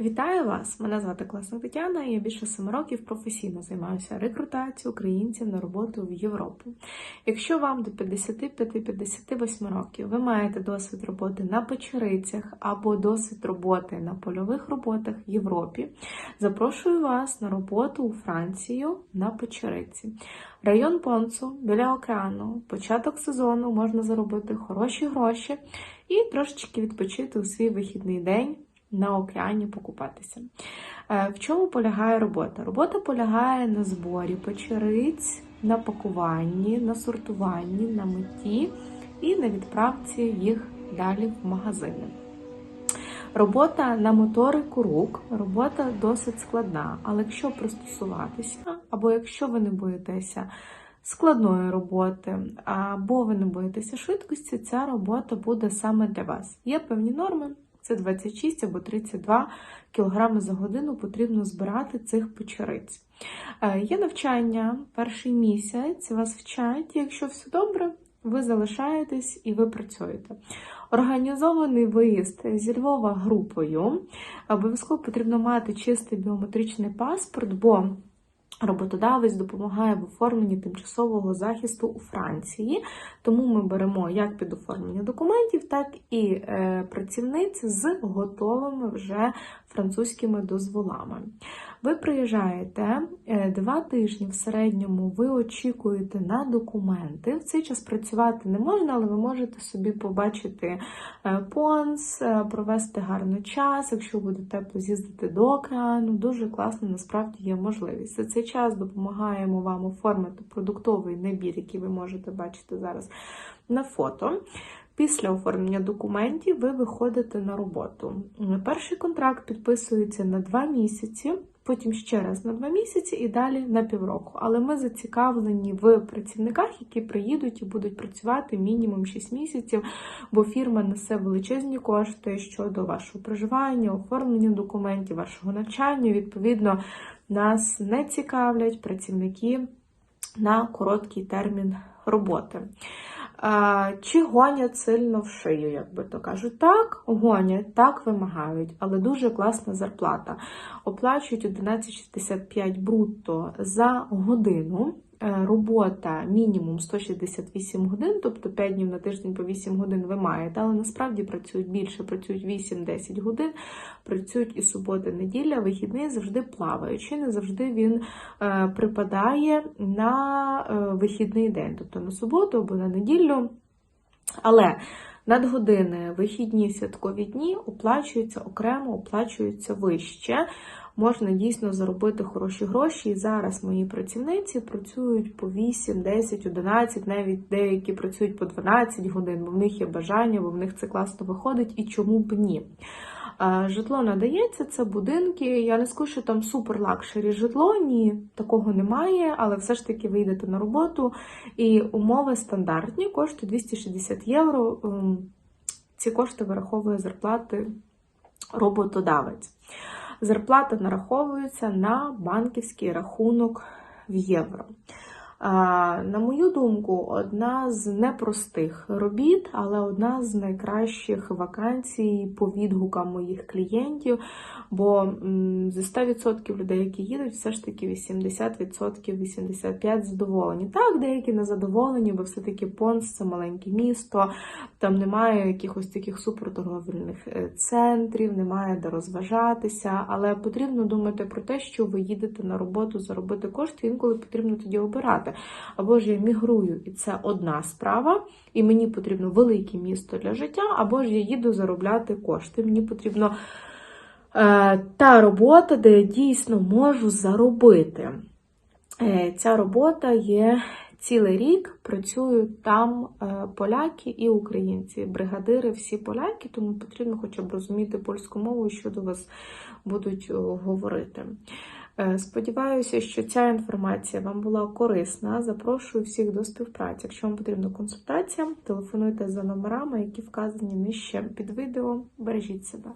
Вітаю вас! Мене звати Класна Тетяна, і я більше семи років професійно займаюся рекрутацією українців на роботу в Європу. Якщо вам до 55-58 років ви маєте досвід роботи на печерицях або досвід роботи на польових роботах в Європі, запрошую вас на роботу у Францію на печериці. Район Понцу біля океану, початок сезону можна заробити хороші гроші і трошечки відпочити у свій вихідний день на океані покупатися. Е, В чому полягає робота? Робота полягає на зборі печериць, на пакуванні, на сортуванні, на митті і на відправці їх далі в магазини. Робота на моторику рук, робота досить складна, але якщо пристосуватися, або якщо ви не боїтеся складної роботи, або ви не боїтеся швидкості, ця робота буде саме для вас. Є певні норми, це 26 або 32 кг за годину потрібно збирати цих печериць. Е, Є навчання перший місяць, вас вчать, якщо все добре, ви залишаєтесь і ви працюєте. Організований виїзд зі Львова групою. Обов'язково потрібно мати чистий біометричний паспорт, бо роботодавець допомагає в оформленні тимчасового захисту у Франції. Тому ми беремо як під оформлення документів, так і е, працівниць з готовими вже французькими дозволами. Ви приїжджаєте е, два тижні в середньому, ви очікуєте на документи. В цей час працювати не можна, але ви можете собі побачити е, понс, е, провести гарний час, якщо буде тепло з'їздити до океану. Дуже класно насправді є можливість. За цей час допомагаємо вам оформити продуктовий набір, який ви можете бачити зараз на фото. Після оформлення документів ви виходите на роботу. Перший контракт підписується на 2 місяці, потім ще раз на 2 місяці і далі на півроку. Але ми зацікавлені в працівниках, які приїдуть і будуть працювати мінімум 6 місяців, бо фірма несе величезні кошти щодо вашого проживання, оформлення документів, вашого навчання. Відповідно, нас не цікавлять працівники на короткий термін роботи. Чи гонять сильно в шию, як би то кажуть? Так, гонять, так вимагають, але дуже класна зарплата. Оплачують 11,65 брутто за годину. Е, Робота мінімум 168 годин, тобто 5 днів на тиждень по 8 годин ви маєте, але насправді працюють більше, працюють 8-10 годин, працюють і субота, неділя, вихідний завжди плаваючи, не завжди він е, припадає на е, вихідний день, тобто на суботу або на неділю. Але надгодини, вихідні святкові дні оплачуються окремо, оплачуються вище. Можна дійсно заробити хороші гроші. І зараз мої працівниці працюють по 8, 10, 11, навіть деякі працюють по 12 годин, бо в них є бажання, бо в них це класно виходить, і чому б ні. Житло надається, це будинки. Я не скажу, що там супер лакшері житло, ні, такого немає, але все ж таки ви йдете на роботу. І умови стандартні, коштують 260 євро. Ем, Ці кошти вираховує зарплати роботодавець. Зарплата нараховується на банківський рахунок в євро. На мою думку, одна з непростих робіт, але одна з найкращих вакансій по відгукам моїх клієнтів. Бо зі 100% людей, які їдуть, все ж таки 80%, 85% задоволені. Так, деякі не задоволені, бо все-таки Понс це маленьке місто, там немає якихось таких суперторговельних е, центрів, немає де розважатися, але потрібно думати про те, що ви їдете на роботу заробити кошти, інколи потрібно тоді обирати. Або ж я мігрую, і це одна справа, і мені потрібно велике місто для життя, або ж я їду заробляти кошти. Мені потрібно е, та робота, де я дійсно можу заробити. Е, ця робота є цілий рік, працюють там е, поляки і українці, бригадири, всі поляки, тому потрібно хоча б розуміти польську мову, що до вас будуть е, говорити. Е, Сподіваюся, що ця інформація вам була корисна. Запрошую всіх до співпраці. Якщо вам потрібна консультація, телефонуйте за номерами, які вказані нижче під відео. Бережіть себе.